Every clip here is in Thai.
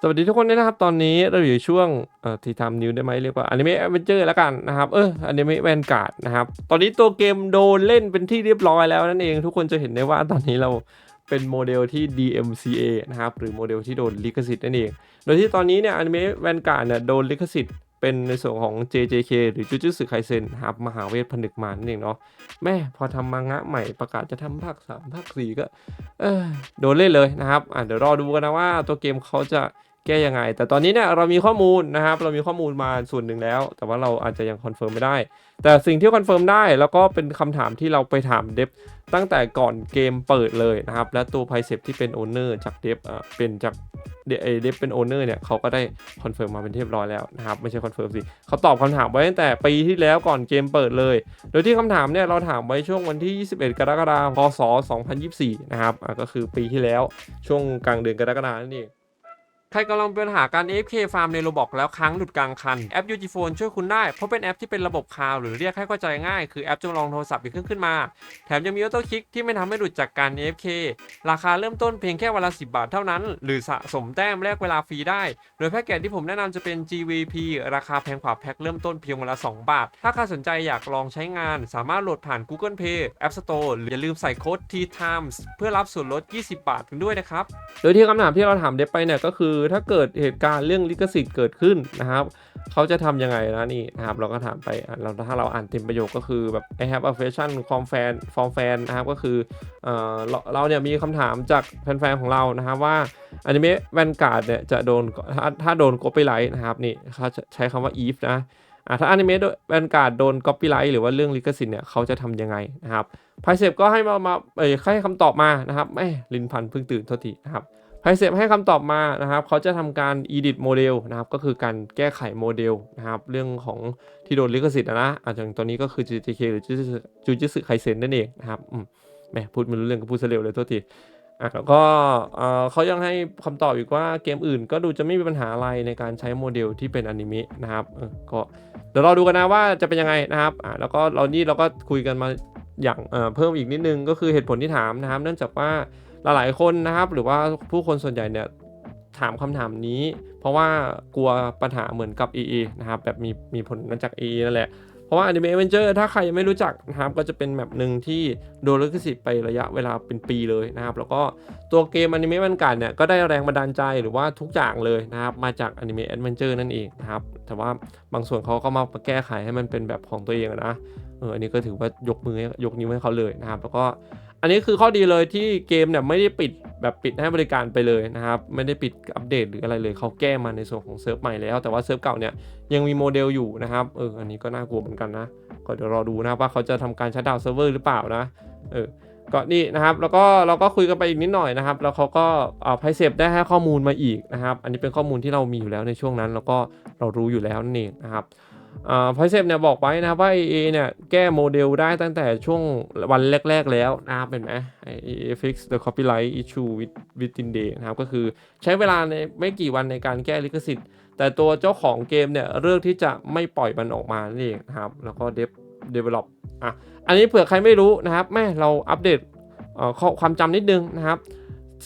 สวัสดีทุกคนด้วยนะครับ ตอนนี้เราอยู่ช่วงเอ่อที่ทำนิวได้ไหมเรียกว่าอนิเมะแอดเวนเจอร์แล้วกันนะครับเอออนิเมะแวนการ์ดนะครับ ตอนนี้ตัวเกมโดนเล่นเป็นที่เรียบร้อยแล้วนั่นเองทุกคนจะเห็นได้ว่าตอนนี้เราเป็นโมเดลที่ DMCA นะครับ หรือโมเดลที่โดนลิขสิทธิ์นั่นเอง โดยที่ตอนนี้เนี่ยอนิเมะแวนการ์ดเนี่ยโดนลิขสิทธิ์เป็นในส่วนของ JJK หรือจูจูสึไคเซนครับมหาเวทผนึกมารนั่นเองเนาะแม่พอทำมังงะใหม่ประกาศจะทำภาคสามภาคสี่ก็ เออโดนเล่นเลยนะครับ อะเดี๋ยวรอดูกันนะว่าตัวเกมเขาจะ แก้ยังไง แต่ตอนนี้เนี่ยเรามีข้อมูลนะครับ เรามีข้อมูลมาส่วนหนึ่งแล้ว แต่ว่าเราอาจจะยังคอนเฟิร์มไม่ได้ แต่สิ่งที่คอนเฟิร์มได้แล้วก็เป็นคำถามที่เราไปถามเดฟตั้งแต่ก่อนเกมเปิดเลยนะครับ และตัวไพเซปที่เป็นโอนเนอร์จากเดฟเป็นจากเดอเดฟเป็นโอนเนอร์เนี่ยเขาก็ได้คอนเฟิร์มมาเป็นเรียบร้อยแล้วนะครับ ไม่ใช่คอนเฟิร์มสิเขาตอบคำถามไว้ตั้งแต่ปีที่แล้วก่อนเกมเปิดเลย โดยที่คำถามเนี่ยเราถามไว้ช่วงวันที่ 21 กรกฎาคม พศ 2024 นะครับอะก็คือปีที่แล้วช่วงกลางเดือนกรกฎาคมนั่นเอง ใครกำลังเป็นปัญหาการ AFK ฟาร์มในโรบอกแล้วค้างหลุดกลางคัน แอป UG Phone ช่วยคุณได้ เพราะเป็นแอปที่เป็นระบบคลาวหรือเรียกให้เข้าใจง่าย คือแอปจำลองโทรศัพท์อีกเครื่องขึ้นมา แถมยังมีออโต้คลิกที่ไม่ทำให้หลุดจากการ AFK ราคาเริ่มต้นเพียงแค่วันละ 10 บาทเท่านั้น หรือสะสมแต้มแลกเวลาฟรีได้ โดยแพ็กเกจที่ผมแนะนำจะเป็น GVP ราคาแพงกว่าแพ็คเริ่มต้นเพียงวันละ 2 บาท ถ้าใครสนใจอยากลองใช้งาน สามารถโหลดผ่าน Google Play App Store หรืออย่าลืมใส่โค้ด T Times เพื่อรับส่วนลด 20 บาทกันด้วยนะครับ โดยที่คำถามที่เราถามเดฟไปเนี่ยก็คือถ้าเกิดเหตุการณ์เรื่องลิขสิทธิ์เกิดขึ้นนะครับเขาจะทำยังไงนะนี่นะครับเราก็ถามไปเราถ้าเราอ่านเต็มประโยคก็คือแบบ I have a question from fan from fan นะครับก็คือเออเราเนี่ยมีคำถามจากแฟนๆของเรานะครับว่าอนิเมะแวนการ์ดเนี่ยจะโดนถ้าถ้าโดน copyright นะครับนี่เขาใช้คำว่า if นะอะถ้าอนิเมะแวนการ์ดโดน copyright หรือว่าเรื่องลิขสิทธิ์เนี่ยเขาจะทำยังไงนะครับไพเซฟก็ให้มามาเอ้ยให้คำตอบมานะครับแม่ลินพันธุ์เพิ่งตื่นโทษทีนะครับ ไพเซฟให้คำตอบมานะครับเขาจะทำการ edit โมเดลนะครับก็คือการแก้ไขโมเดลนะครับเรื่องของที่โดนลิขสิทธิ์อะนะอาจจะตัวนี้ก็คือ JJK หรือจูจิสึไคเซนนั่นเองนะครับแหมพูดไม่รู้เรื่องก็พูดเร็วเลยโทษทีอะแล้วก็เอ่อเขายังให้คำตอบอีกว่าเกมอื่นก็ดูจะไม่มีปัญหาอะไรในการใช้โมเดลที่เป็นอนิเมะนะครับก็เดี๋ยวรอดูกันนะว่าจะเป็นยังไงนะครับอะแล้วก็เรานี่เราก็คุยกันมาอย่างเพิ่มอีกนิดนึงก็คือเหตุผลที่ถามนะครับ เนื่องจากว่าหลายๆคนนะครับ หรือว่าผู้คนส่วนใหญ่เนี่ยถามคำถามนี้ เพราะว่ากลัวปัญหาเหมือนกับ EA นะครับแบบมีมีผลมาจาก EA นั่นแหละเพราะว่า Anime Avenger ถ้าใครยังไม่รู้จักนะครับก็จะเป็นแบบหนึ่งที่โดนลิขสิทธิ์ไประยะเวลาเป็นปีเลยนะครับ แล้วก็ตัวเกม Anime มันการเนี่ยก็ได้แรงบันดาลใจหรือว่าทุกอย่างเลยนะครับ มาจาก Anime Adventure นั่นเองนะครับ แต่ว่าบางส่วนเขาก็มาแก้ไขให้มันเป็นแบบของตัวเองนะเอออันนี้ก็ถือว่ายกมือยกนิ้วให้เขาเลยนะครับ แล้วก็ อันนี้คือข้อดีเลยที่เกมเนี่ยไม่ได้ปิดแบบปิดให้บริการไปเลยนะครับไม่ได้ปิดอัปเดตหรืออะไรเลยเขาแก้มาในส่วนของเซิร์ฟใหม่แล้ว แต่ว่าเซิร์ฟเก่าเนี่ยยังมีโมเดลอยู่นะครับเอออันนี้ก็น่ากลัวเหมือนกันนะก็เดี๋ยวรอดูนะครับว่าเขาจะทำการชัดดาวเซิร์ฟเวอร์หรือเปล่านะเออก็นี่นะครับแล้วก็เราก็คุยกันไปอีกนิดหน่อยนะครับ แล้วเขาก็เอาไพเซฟได้ให้ข้อมูลมาอีกนะครับ อันนี้เป็นข้อมูลที่เรามีอยู่แล้วในช่วงนั้น แล้วก็เรารู้อยู่แล้วนั่นเองนะครับ ไพเซฟเนี่ยบอกไว้นะว่า EA เนี่ยแก้โมเดลได้ตั้งแต่ช่วงวันแรก ๆ แล้วนะครับเห็นไหม EA fix the copyright issue with within day นะครับก็คือใช้เวลาในไม่กี่วันในการแก้ลิขสิทธิ์ แต่ตัวเจ้าของเกมเนี่ยเลือกที่จะไม่ปล่อยมันออกมานั่นเองนะครับแล้วก็ dev develop อะอันนี้เผื่อใครไม่รู้นะครับแม่เราอัปเดตข้อความจำนิดนึงนะครับ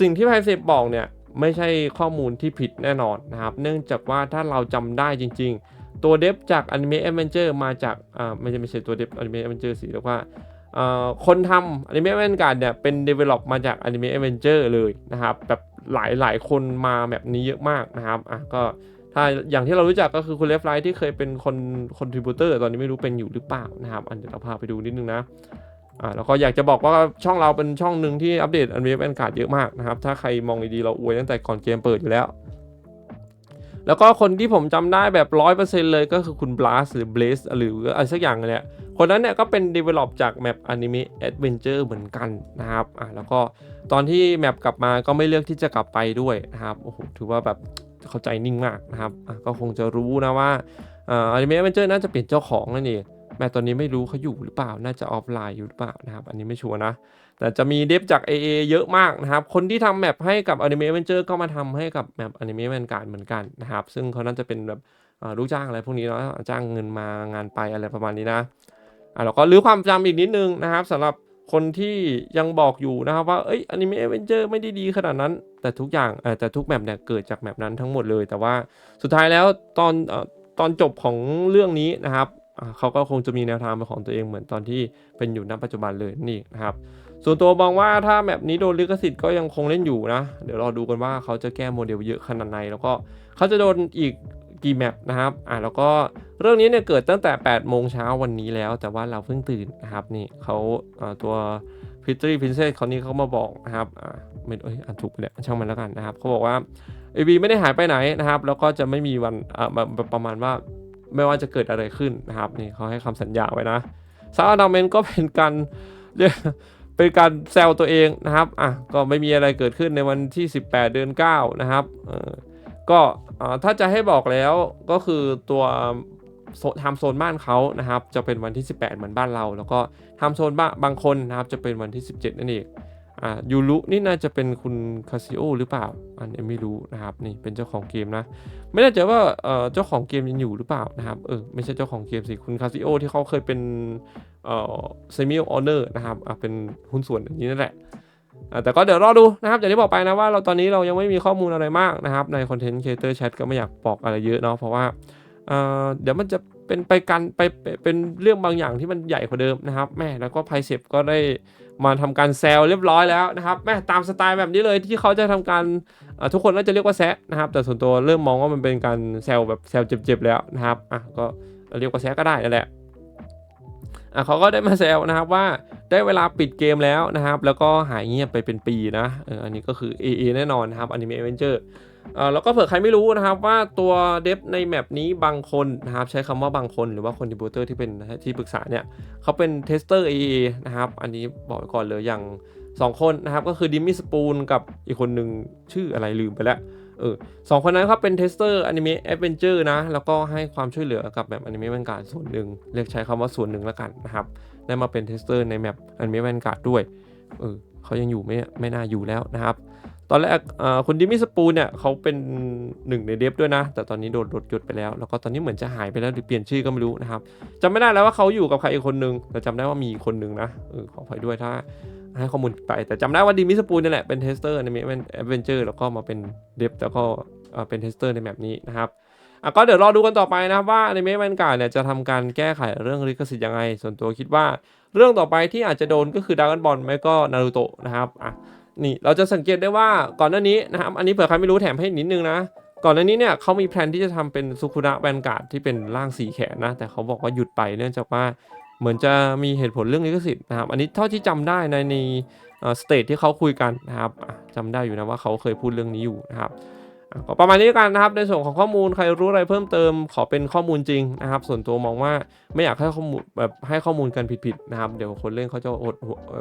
สิ่งที่ไพเซฟบอกเนี่ยไม่ใช่ข้อมูลที่ผิดแน่นอนนะครับ เนื่องจากว่าถ้าเราจำได้จริง ๆ ตัวเดฟจาก Anime Adventure มาจากอ่าไม่ใช่ไม่ใช่ตัวเดฟ Anime Adventure สิเรียกว่าอ่อคนทำ Anime Adventure เนี่ยเป็น develop มาจาก Anime Adventure เลยนะครับแบบหลายหลายคนมาแบบนี้เยอะมากนะครับอะก็ถ้าอย่างที่เรารู้จักก็คือคุณเลฟไลท์ที่เคยเป็นคนคอนทริบิวเตอร์ตอนนี้ไม่รู้เป็นอยู่หรือเปล่านะครับอันเดี๋ยวเราพาไปดูนิดนึงนะอ่าแล้วก็อยากจะบอกว่าช่องเราเป็นช่องหนึ่งที่อัปเดต Anime Adventure เยอะมากนะครับ ถ้าใครมองดีๆเราอวยตั้งแต่ก่อนเกมเปิดอยู่แล้ว แล้วก็คนที่ผมจำได้แบบร้อยเปอร์เซ็นต์เลยก็คือคุณ Blast หรือ Blaze หรืออะไรสักอย่างเนี่ยคนนั้นเนี่ยก็เป็น develop จากแมป Anime Adventure เหมือนกันนะครับอะแล้วก็ตอนที่แมปกลับมาก็ไม่เลือกที่จะกลับไปด้วยนะครับโอ้โหถือว่าแบบเข้าใจนิ่งมากนะครับอะก็คงจะรู้นะว่าอ่า Anime Adventure น่าจะเปลี่ยนเจ้าของนั่นเอง แม้ตอนนี้ไม่รู้เขาอยู่หรือเปล่า น่าจะออฟไลน์อยู่หรือเปล่านะครับ อันนี้ไม่ชัวร์นะ แต่จะมีเดฟจาก AA เยอะมากนะครับ คนที่ทำแมปให้กับ Anime Adventure ก็มาทำให้กับแมป Anime Vanguard เหมือนกันนะครับ ซึ่งเขาน่าจะเป็นแบบอ่าลูกจ้างอะไรพวกนี้เนาะ จ้างเงินมางานไปอะไรประมาณนี้นะ อะแล้วก็รื้อความจำอีกนิดนึงนะครับสำหรับคนที่ยังบอกอยู่นะครับว่า เอ้ยอนิเมะเวนเจอร์ไม่ได้ดีขนาดนั้น แต่ทุกอย่างแต่ทุกแมปเนี่ยเกิดจากแมปนั้นทั้งหมดเลย แต่ว่าสุดท้ายแล้วตอนตอนจบของเรื่องนี้นะครับ เขาก็คงจะมีแนวทางเป็นของตัวเองเหมือนตอนที่เป็นอยู่ณปัจจุบันเลยนี่นะครับ ส่วนตัวมองว่าถ้าแมปนี้โดนลิขสิทธิ์ก็ยังคงเล่นอยู่นะ เดี๋ยวรอดูกันว่าเขาจะแก้โมเดลเยอะขนาดไหนแล้วก็เขาจะโดนอีกกี่แมปนะครับอ่าแล้วก็เรื่องนี้เนี่ยเกิดตั้งแต่8โมงเช้าวันนี้แล้ว แต่ว่าเราเพิ่งตื่นนะครับนี่เขาตัวพิตรีพินเซสเขานี้เขามาบอกนะครับอ่าไม่เอ้ยอ่านถูกไปเลยช่างมันแล้วกันนะครับเขาบอกว่าเอวีไม่ได้หายไปไหนนะครับ แล้วก็จะไม่มีวันอ่าประมาณว่า ไม่ว่าจะเกิดอะไรขึ้นนะครับนี่เขาให้คำสัญญาไว้นะซาร์ดาเมนก็เป็นการเรียกเป็นการแซวตัวเองนะครับอะก็ไม่มีอะไรเกิดขึ้นในวันที่ 18 เดือน 9 นะครับก็ถ้าจะให้บอกแล้วก็คือตัวทำโซนบ้านเขานะครับ จะเป็นวันที่ 18 เหมือนบ้านเรา แล้วก็ทำโซนบ้านบางคนนะครับจะเป็นวันที่ 17 นั่นเอง อ่ายูรุนี่น่าจะเป็นคุณคาซิโอหรือเปล่า อันนี้ไม่รู้นะครับนี่เป็นเจ้าของเกมนะ ไม่แน่ใจว่าเอ่อเจ้าของเกมยังอยู่หรือเปล่านะครับเออไม่ใช่เจ้าของเกมสิคุณคาซิโอที่เขาเคยเป็นเอ่อเซมิออเนอร์นะครับอะเป็นหุ้นส่วนอย่างนี้นั่นแหละอะแต่ก็เดี๋ยวรอดูนะครับอย่างที่บอกไปนะว่าเราตอนนี้เรายังไม่มีข้อมูลอะไรมากนะครับในคอนเทนต์เอเตอร์แชทก็ไม่อยากบอกอะไรเยอะเนาะเพราะว่าเอ่อเดี๋ยวมันจะ เป็นไปกันไปเป็นเรื่องบางอย่างที่มันใหญ่กว่าเดิมนะครับแม่แล้วก็ไพเซฟก็ได้มาทำการแซลเรียบร้อยแล้วนะครับแม่ตามสไตล์แบบนี้เลยที่เขาจะทำการทุกคนน่าจะเรียกว่าแซะนะครับ แต่ส่วนตัวเริ่มมองว่ามันเป็นการแซลแบบแซลเจ็บๆแล้วนะครับอะก็เรียกว่าแซะก็ได้นั่นแหละอะเขาก็ได้มาแซวนะครับว่าได้เวลาปิดเกมแล้วนะครับ แล้วก็หายเงียบไปเป็นปีนะเอออันนี้ก็คือ AA แน่นอนนะครับ Anime Avenger เอ่อ แล้วก็เผื่อใครไม่รู้นะครับว่าตัวเดฟในแมปนี้บางคนนะครับใช้คำว่าบางคนหรือว่าคนดิบูเตอร์ที่เป็นที่ปรึกษาเนี่ยเขาเป็นเทสเตอร์ AA นะครับ อันนี้บอกไว้ก่อนเลยอย่าง2 คนนะครับก็คือดิมมี่สปูนกับอีกคนหนึ่งชื่ออะไรลืมไปแล้วเออสองคนนั้นครับเป็นเทสเตอร์อนิเมะแอดเวนเจอร์นะ แล้วก็ให้ความช่วยเหลือกับแบบอนิเมะแวนการ์ดส่วนหนึ่งเรียกใช้คำว่าส่วนหนึ่งแล้วกันนะครับ ได้มาเป็นเทสเตอร์ในแมปอนิเมะแวนการ์ดด้วยเออเขายังอยู่ไม่ไม่น่าอยู่แล้วนะครับ ตอนแรกคุณดิมิสปูเนี่ยเขาเป็นหนึ่งในเดฟด้วยนะ แต่ตอนนี้โดนลดยศไปแล้ว แล้วก็ตอนนี้เหมือนจะหายไปแล้วหรือเปลี่ยนชื่อก็ไม่รู้นะครับจำไม่ได้แล้วว่าเขาอยู่กับใครอีกคนนึงแต่จำได้ว่ามีอีกคนนึงนะออขออภัยด้วยถ้าให้ข้อมูลไปแต่จำได้ว่าดิมิสปูนนี่แหละเป็นเทสเตอร์ในเมนแอดเวนเจอร์แล้วก็มาเป็นเดฟแล้วก็เป็นเทสเตอร์ในแมปนี้นะครับอะก็เดี๋ยวรอดูกันต่อไปนะครับว่าในเมนแวนการ์ดเนี่ยจะทำการแก้ไขเรื่องลิขสิทธิ์ยังไง ส่วนตัวคิดว่าเรื่องต่อไปที่อาจจะโดนก็คือด a ก o n บอลไม่ก็นารูโตะนะครับอะ นี่เราจะสังเกตได้ว่าก่อนหน้านี้นะครับอันนี้เผื่อใครไม่รู้แถมให้นิดนึงนะ ก่อนหน้านี้เนี่ยเขามีแผนที่จะทำเป็นซุคุระแวนการ์ดที่เป็นร่างสีแขนนะ แต่เขาบอกว่าหยุดไปเนื่องจากว่าเหมือนจะมีเหตุผลเรื่องลิขสิทธิ์นะครับ อันนี้เท่าที่จำได้ในในสเตทที่เขาคุยกันนะครับอะจำได้อยู่นะว่าเขาเคยพูดเรื่องนี้อยู่นะครับ ก็ประมาณนี้กันนะครับในส่วนของข้อมูลใครรู้อะไรเพิ่มเติมขอเป็นข้อมูลจริงนะครับ ส่วนตัวมองว่าไม่อยากให้ข้อมูลแบบให้ข้อมูลกันผิดๆนะครับเดี๋ยวคนเล่นเขาจะอด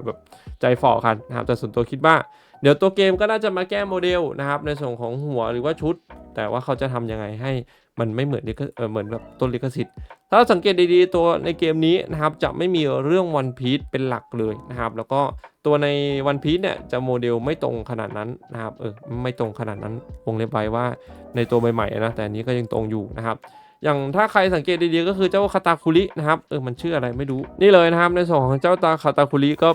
แบบใจฝ่อกันนะครับแต่ส่วนตัวคิดว่า เดี๋ยวตัวเกมก็น่าจะมาแก้โมเดลนะครับในส่วนของหัวหรือว่าชุด แต่ว่าเขาจะทำยังไงให้ มันไม่เหมือนลิขเออเหมือนแบบต้นลิขสิทธิ์ ถ้าสังเกตดีๆตัวในเกมนี้นะครับจะไม่มีเรื่องวันพี e เป็นหลักเลยนะครับแล้วก็ตัวในวันพี e เนี่ยจะโมเดลไม่ตรงขนาดนั้นนะครับเออไม่ตรงขนาดนั้นวงเล็บไว้ว่าในตัวใหม่ๆนะแต่อันนี้ก็ยังตรงอยู่นะครับอย่างถ้าใครสังเกตดีๆก็คือเจ้าคาตาคุรินะครับเออมันชื่ออะไรไม่รู้นี่เลยนะครับในส่วนของเจ้าตาคาตาคุริก็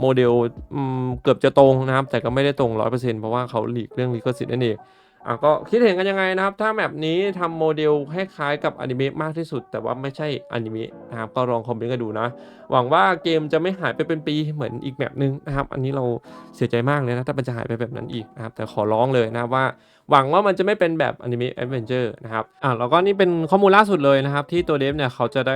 โมเดลเกือบจะตรงนะครับ แต่ก็ไม่ได้ตรง 100%เพราะว่าเขาหลีกเรื่องลิขสิทธิ์นั่นเอง อะก็คิดเห็นกันยังไงนะครับ ถ้าแบบนี้ทำโมเดลให้คล้ายกับอนิเมะมากที่สุด แต่ว่าไม่ใช่อนิเมะนะครับก็ลองคอมเมนต์กันดูนะ หวังว่าเกมจะไม่หายไปเป็นปีเหมือนอีกแบบนึงนะครับ อันนี้เราเสียใจมากเลยนะถ้ามันจะหายไปแบบนั้นอีกนะครับ แต่ขอร้องเลยนะว่า หวังว่ามันจะไม่เป็นแบบอนิเมะแอดเวนเจอร์นะครับอะแล้วก็นี่เป็นข้อมูลล่าสุดเลยนะครับ ที่ตัวเดฟเนี่ยเขาจะได้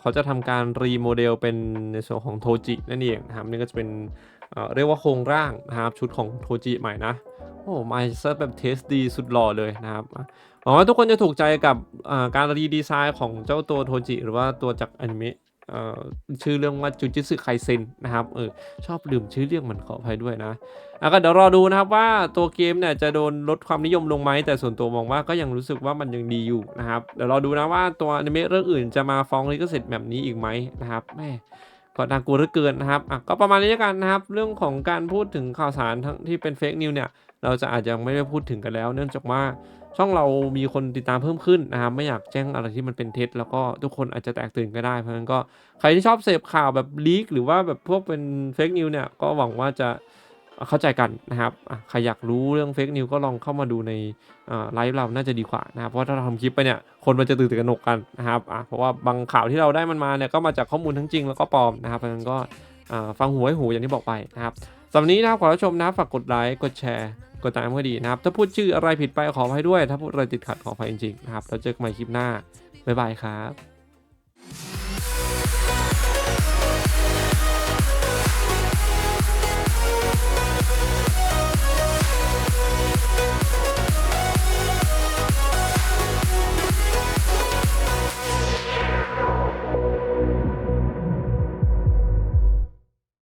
เขาจะทำการรีโมเดลเป็นในส่วนของโทจินั่นเองนะครับนี่ก็จะเป็นเรียกว่าโครงร่างนะครับชุดของโทจิใหม่นะ โอ้มาเซอร์แบบเทสดีสุดหล่อเลยนะครับอะหวังว่าทุกคนจะถูกใจกับการรีดีไซน์ของเจ้าตัวโทจิ หรือว่าตัวจากอนิเมะชื่อเรื่องว่าจูจิสึไคเซนนะครับเออชอบลืมชื่อเรื่องมันขออภัยด้วยนะอะก็เดี๋ยวรอดูนะครับว่าตัวเกมเนี่ยจะโดนลดความนิยมลงไหมแต่ส่วนตัวมองว่าก็ยังรู้สึกว่ามันยังดีอยู่นะครับเดี๋ยวรอดูนะว่าตัวอนิเมะเรื่องอื่นจะมาฟ้องลิขสิทธิ์แบบนี้อีกไหมนะครับแม่ก็น่ากลัวเหลือเกินนะครับอะก็ประมาณนี้แล้วกันนะครับ เรื่องของการพูดถึงข่าวสารทั้งที่เป็นเฟกนิวเนี่ย เราจะอาจจะไม่ได้พูดถึงกันแล้ว เนื่องจากว่าช่องเรามีคนติดตามเพิ่มขึ้นนะครับไม่อยากแจ้งอะไรที่มันเป็นเท็จ แล้วก็ทุกคนอาจจะแตกตื่นก็ได้เพราะฉะนั้นก็ใครที่ชอบเสพข่าวแบบลีกหรือว่าแบบพวกเป็นเฟกนิวเนี่ยก็หวังว่าจะเข้าใจกันนะครับใครอยากรู้เรื่องเฟกนิวก็ลองเข้ามาดูในไลฟ์เราน่าจะดีกว่านะครับเพราะถ้าเราทำคลิปไปเนี่ยคนมันจะตื่นตระหนกกันนะครับเพราะว่าบางข่าวที่เราได้มันมาเนี่ยก็มาจากข้อมูลทั้งจริงแล้วก็ปลอมนะครับเพราะฉะนั้นก็ฟังหูไว้หูอย่างที่บอกไปนะครับ สำหรับนี้นะครับขอรับชมนะครับฝากกดไลค์กดแชร์ กดตามก็ดีนะครับ ถ้าพูดชื่ออะไรผิดไปขออภัยด้วย ถ้าพูดอะไรติดขัดขออภัยจริงๆนะครับ แล้วเจอกันใหม่คลิปหน้าบ๊ายบายครับ